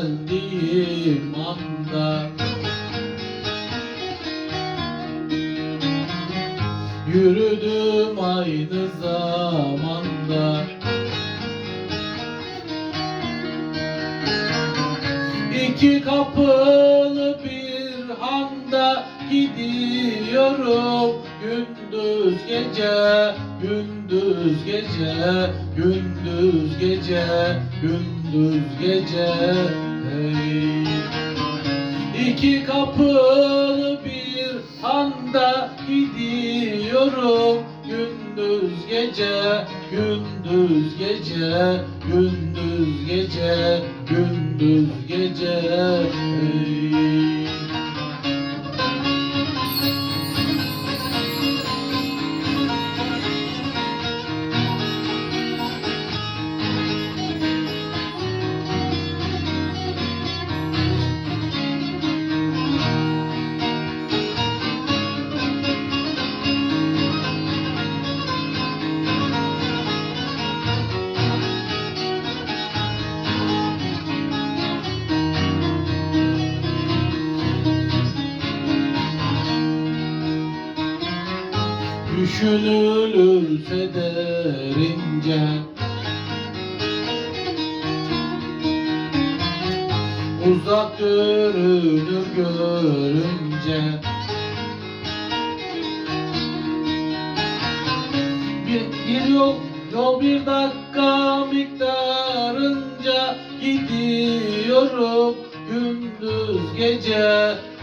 Geldiğim anda. Yürüdüm aynı zamanda. İki kapılı bir handa gidiyorum. Gündüz gece, gündüz gece, gündüz gece, gündüz gece hey. İki kapılı bir handa gidiyorum Gündüz gece, gündüz gece, gündüz gece, gündüz Düşünülürse derince Uzak görünür görünce. Bir, bir yol, yol bir dakika miktarınca gidiyorum Gündüz gece,